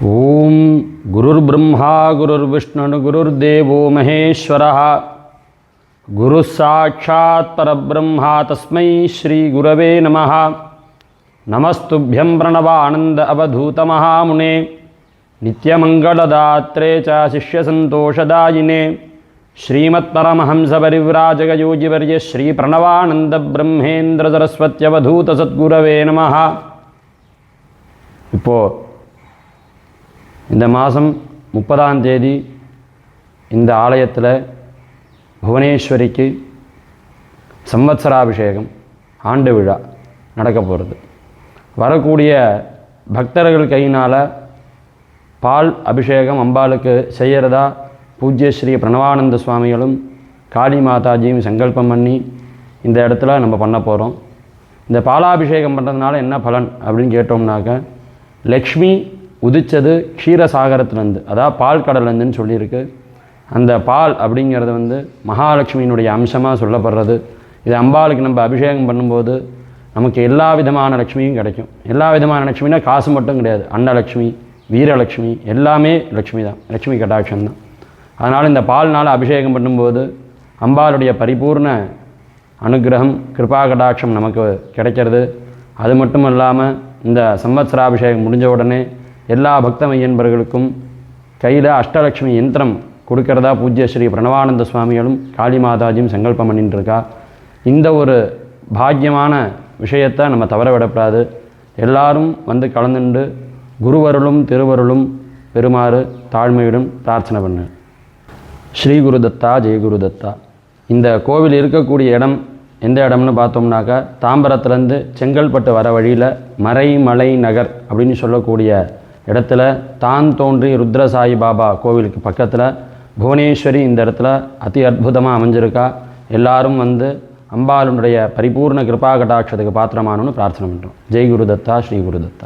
ॐ गुरुर्ब्रह्मा गुरुर्विष्णुः गुरुर्देवो महेश्वरः गुरुः साक्षात् परब्रह्मा तस्मै श्रीगुरवे नमः नमस्तुभ्यं प्रणवानन्द अवधूतमहामुने नित्यमङ्गलदात्रे च शिष्यसन्तोषदायिने श्रीमत्परमहंसपरिव्राजकयोगिवर्य श्रीप्रणवानन्दब्रह्मेन्द्रसरस्वत्यवधूतसद्गुरवे नमः இப்போது இந்த மாதம் முப்பதாம் தேதி இந்த ஆலயத்தில் புவனேஸ்வரிக்கு சம்வத்சராபிஷேகம் ஆண்டு விழா நடக்க போகிறது. வரக்கூடிய பக்தர்கள் கையினால் பால் அபிஷேகம் அம்பாளுக்கு செய்கிறதா பூஜ்யஸ்ரீ பிரணவானந்த சுவாமிகளும் காளி மாதாஜியும் சங்கல்பம் பண்ணி இந்த இடத்துல நம்ம பண்ண போகிறோம் இந்த பாலாபிஷேகம் பண்ணுறதுனால என்ன பலன் அப்படின்னு கேட்டோம்னாக்க லக்ஷ்மி உதிச்சது க்ஷீரசாகரத்துலேருந்து. அதாவது பால் கடல்லேருந்துன்னு சொல்லியிருக்கு. அந்த பால் அப்படிங்கிறது வந்து மகாலட்சுமியினுடைய அம்சமாக சொல்லப்படுறது. இது அம்பாளுக்கு நம்ம அபிஷேகம் பண்ணும்போது நமக்கு எல்லா விதமான லட்சுமியும் கிடைக்கும். எல்லா விதமான லட்சுமினா காசு மட்டும் கிடையாது. அன்னலட்சுமி வீரலக்ஷ்மி எல்லாமே லக்ஷ்மி தான். லக்ஷ்மி கட்டாட்சம் தான். அதனால் இந்த பால்னால் அபிஷேகம் பண்ணும்போது அம்பாளுடைய பரிபூர்ண அனுகிரகம் கிருபா கடாட்சம் நமக்கு கிடைக்கிறது. அது மட்டும் இல்லாமல் இந்த சம்வத்சராபிஷேகம் முடிஞ்ச உடனே எல்லா பக்தமையன்பர்களுக்கும் கையில் அஷ்டலக்ஷ்மி யந்திரம் கொடுக்கறதா பூஜ்ய ஸ்ரீ பிரணவானந்த சுவாமிகளும் காளி மாதாஜியும் சங்கல்பம் பண்ணிட்டுருக்கா இந்த ஒரு பாக்கியமான விஷயத்தை நம்ம தவற விடக்கூடாது. எல்லாரும் வந்து கலந்துண்டு குருவருளும் திருவருளும் பெருமாறு தாழ்மையுடன் பிரார்த்தனை பண்ணு. ஸ்ரீ குருதத்தா ஜெய குருதத்தா இந்த கோவில் இருக்கக்கூடிய இடம் எந்த இடம்னு பார்த்தோம்னாக்கா தாம்பரத்துலேருந்து செங்கல்பட்டு வர வழியில் மறைமலை நகர் அப்படின்னு சொல்லக்கூடிய இடத்துல தான் தோன்றி ருத்ரசாயி பாபா கோவிலுக்கு பக்கத்தில் புவனேஸ்வரி இந்த இடத்துல அதி அற்புதமாக அமைஞ்சிருக்கா. எல்லாரும் வந்து அம்பாளுடைய பரிபூர்ண கிருபா கடாட்சத்துக்கு பாத்திரமானு பிரார்த்தனை பண்ணுறோம் ஜெய் குருதத்தா ஸ்ரீ குருதத்தா